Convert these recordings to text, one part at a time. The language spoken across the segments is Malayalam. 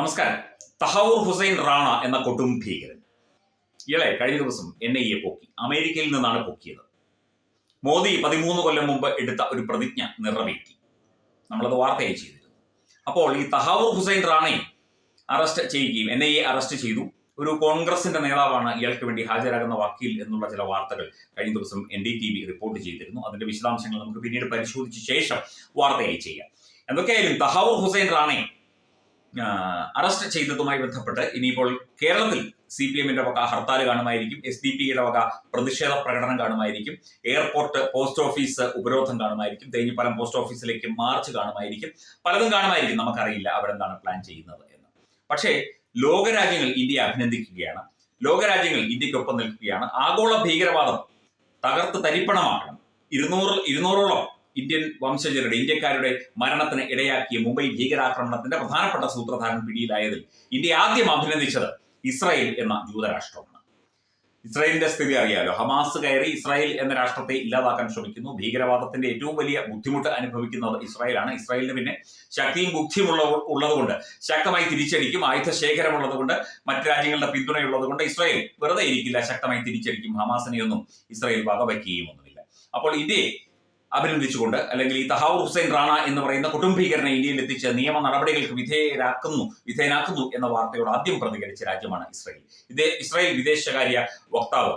നമസ്കാരം. തഹവൂർ ഹുസൈൻ റാണ എന്ന കൊടും ഭീകരൻ. ഇയാളെ കഴിഞ്ഞ ദിവസം എൻ ഐ എ പൊക്കി. അമേരിക്കയിൽ നിന്നാണ് പൊക്കിയത്. മോദി പതിമൂന്ന് കൊല്ലം മുമ്പ് എടുത്ത ഒരു പ്രതിജ്ഞ നിറവേറ്റി. നമ്മളത് വാർത്തയായി ചെയ്തിരുന്നു. അപ്പോൾ ഈ തഹാവൂർ ഹുസൈൻ റാണയെ അറസ്റ്റ് ചെയ്യുകയും എൻ ഐ എ അറസ്റ്റ് ചെയ്തു. ഒരു കോൺഗ്രസിന്റെ നേതാവാണ് ഇയാൾക്ക് വേണ്ടി ഹാജരാകുന്ന വക്കീൽ എന്നുള്ള ചില വാർത്തകൾ കഴിഞ്ഞ ദിവസം N D T V report ചെയ്തിരുന്നു. അതിന്റെ വിശദാംശങ്ങൾ നമുക്ക് പിന്നീട് പരിശോധിച്ച ശേഷം വാർത്തയായി ചെയ്യാം. എന്തൊക്കെയായാലും തഹാവൂർ ഹുസൈൻ റാണയെ അറസ്റ്റ് ചെയ്തതുമായി ബന്ധപ്പെട്ട് ഇനിയിപ്പോൾ കേരളത്തിൽ സി പി എമ്മിന്റെ വക ഹർത്താൽ കാണുമായിരിക്കും എസ് ഡി പിയുടെ വക പ്രതിഷേധ പ്രകടനം കാണുമായിരിക്കും എയർപോർട്ട് പോസ്റ്റ് ഓഫീസ് ഉപരോധം കാണുമായിരിക്കും തേഞ്ഞിപ്പാലം പോസ്റ്റ് ഓഫീസിലേക്ക് മാർച്ച് കാണുമായിരിക്കും പലതും കാണുമായിരിക്കും. നമുക്കറിയില്ല അവരെന്താണ് പ്ലാൻ ചെയ്യുന്നത് എന്ന്. പക്ഷേ ലോകരാജ്യങ്ങൾ ഇന്ത്യയെ അഭിനന്ദിക്കുകയാണ്. ലോകരാജ്യങ്ങൾ ഇന്ത്യക്കൊപ്പം നിൽക്കുകയാണ്. ആഗോള ഭീകരവാദം തകർത്ത് തരിപ്പണമാക്കണം. ഇരുന്നൂറ് ഇരുന്നൂറോളം ഇന്ത്യൻ വംശജരുടെ ഇന്ത്യക്കാരുടെ മരണത്തിന് ഇടയാക്കിയ മുംബൈ ഭീകരാക്രമണത്തിന്റെ പ്രധാനപ്പെട്ട സൂത്രധാരൻ പിടിയിലായതിൽ ഇന്ത്യ ആദ്യം അഭിനന്ദിച്ചത് ഇസ്രായേൽ എന്ന ജൂതരാഷ്ട്രമാണ് ഇസ്രായേലിന്റെ സ്ഥിതി അറിയാലോ? ഹമാസ് കയറി ഇസ്രായേൽ എന്ന രാഷ്ട്രത്തെ ഇല്ലാതാക്കാൻ ശ്രമിക്കുന്നു. ഭീകരവാദത്തിന്റെ ഏറ്റവും വലിയ ബുദ്ധിമുട്ട് അനുഭവിക്കുന്നത് ഇസ്രായേലാണ്. ഇസ്രായേലിന് പിന്നെ ശക്തിയും ബുദ്ധിയും ഉള്ള ഉള്ളതുകൊണ്ട് ശക്തമായി തിരിച്ചടിക്കും. ആയുധ ശേഖരം ഉള്ളതുകൊണ്ട് മറ്റു രാജ്യങ്ങളുടെ പിന്തുണയുള്ളതുകൊണ്ട് ഇസ്രായേൽ വെറുതെ ഇരിക്കില്ല. ശക്തമായി തിരിച്ചടിക്കും. ഹമാസിനെയൊന്നും ഇസ്രായേൽ വകവയ്ക്കുകയും ഒന്നുമില്ല അപ്പോൾ ഇന്ത്യയെ അഭിനന്ദിച്ചുകൊണ്ട് അല്ലെങ്കിൽ ഈ തഹാവൂർ ഹുസൈൻ റാണ എന്ന് പറയുന്ന കുടുംബീകരനെ ഇന്ത്യയിൽ എത്തിച്ച് നിയമ നടപടികൾക്ക് വിധേയരാക്കുന്നു വിധേയനാക്കുന്നു എന്ന വാർത്തയോട് ആദ്യം പ്രതികരിച്ച രാജ്യമാണ് ഇസ്രായേൽ ഇതേ ഇസ്രായേൽ വിദേശകാര്യ വക്താവ്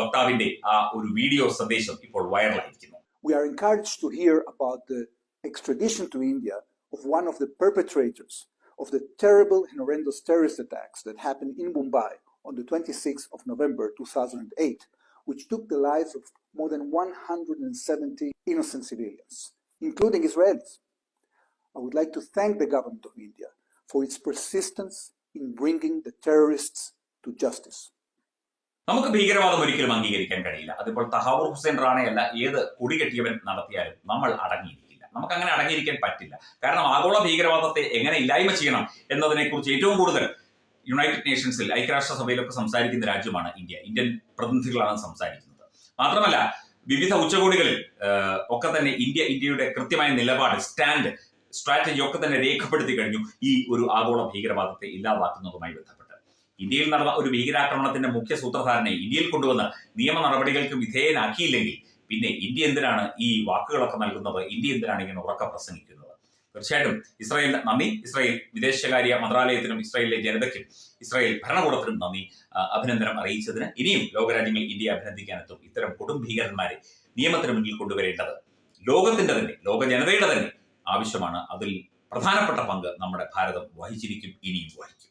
വക്താവിന്റെ ആ ഒരു വീഡിയോ സന്ദേശം ഇപ്പോൾ വൈറലായിരിക്കുന്നു we are encouraged to hear about the extradition to India of one of the perpetrators of the terrible and horrendous terrorist attacks that happened in Mumbai on the 26th of November 2008, which took the lives of more than 170 innocent civilians, including Israelis. I would like to thank the government of India for its persistence in bringing the terrorists to justice. നമുക്ക് ഭീകരവാദം ഒരിക്കലും അംഗീകരിക്കാൻ കഴിയില്ല. അതിപ്പോൾ തഹാവൂർ ഹുസൈൻ റാണയല്ല ഏത് കുടികെട്ടിയവൻ നടത്തിയാലും നമ്മൾ അടങ്ങിയിരിക്കില്ല. നമുക്ക് അങ്ങനെ അടങ്ങിയിരിക്കാൻ പറ്റില്ല. കാരണം ആഗോള ഭീകരവാദത്തെ എങ്ങനെ ഇല്ലായ്മ ചെയ്യണം എന്നതിനെക്കുറിച്ച് ഏറ്റവും കൂടുതൽ യുണൈറ്റഡ് നേഷൻസിൽ ഐക്യരാഷ്ട്ര സഭയിലൊക്കെ സംസാരിക്കുന്ന രാജ്യമാണ് ഇന്ത്യ. ഇന്ത്യൻ പ്രതിനിധികളാണ് സംസാരിക്കുന്നത്. മാത്രമല്ല വിവിധ ഉച്ചകോടികളിൽ ഒക്കെ തന്നെ ഇന്ത്യ ഇന്ത്യയുടെ കൃത്യമായ നിലപാട് സ്റ്റാൻഡ് സ്ട്രാറ്റജി ഒക്കെ തന്നെ രേഖപ്പെടുത്തി കഴിഞ്ഞു ഈ ഒരു ആഗോള ഭീകരവാദത്തെ ഇല്ലാതാക്കുന്നതുമായി ബന്ധപ്പെട്ട്. ഇന്ത്യയിൽ നടന്ന ഒരു ഭീകരാക്രമണത്തിന്റെ മുഖ്യ സൂത്രധാരനെ ഇന്ത്യയിൽ കൊണ്ടുവന്ന് നിയമ നടപടികൾക്ക് വിധേയനാക്കിയില്ലെങ്കിൽ പിന്നെ ഇന്ത്യ എന്തിനാണ് ഈ വാക്കുകളൊക്കെ നൽകുന്നത്? ഇന്ത്യ എന്തിനാണ് ഇങ്ങനെ ഉറക്ക പ്രസംഗിക്കുന്നത്? തീർച്ചയായിട്ടും ഇസ്രായേലിന് നന്ദി. ഇസ്രായേൽ വിദേശകാര്യ മന്ത്രാലയത്തിനും ഇസ്രായേലിലെ ജനതയ്ക്കും ഇസ്രായേൽ ഭരണകൂടത്തിനും നന്ദി അഭിനന്ദനം അറിയിച്ചതിന് ഇനിയും ലോകരാജ്യങ്ങൾ ഇന്ത്യയെ അഭിനന്ദിക്കാനെത്തും ഇത്തരം കൊടും ഭീകരന്മാരെ നിയമത്തിന് മുന്നിൽ കൊണ്ടുവരേണ്ടത് ലോകത്തിന്റെ തന്നെ ലോക ജനതയുടെ തന്നെ ആവശ്യമാണ്. അതിൽ പ്രധാനപ്പെട്ട പങ്ക് നമ്മുടെ ഭാരതം വഹിച്ചിരിക്കും ഇനിയും വഹിക്കും.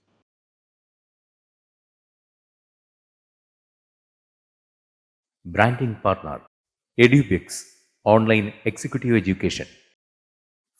Branding partner Edubix online executive education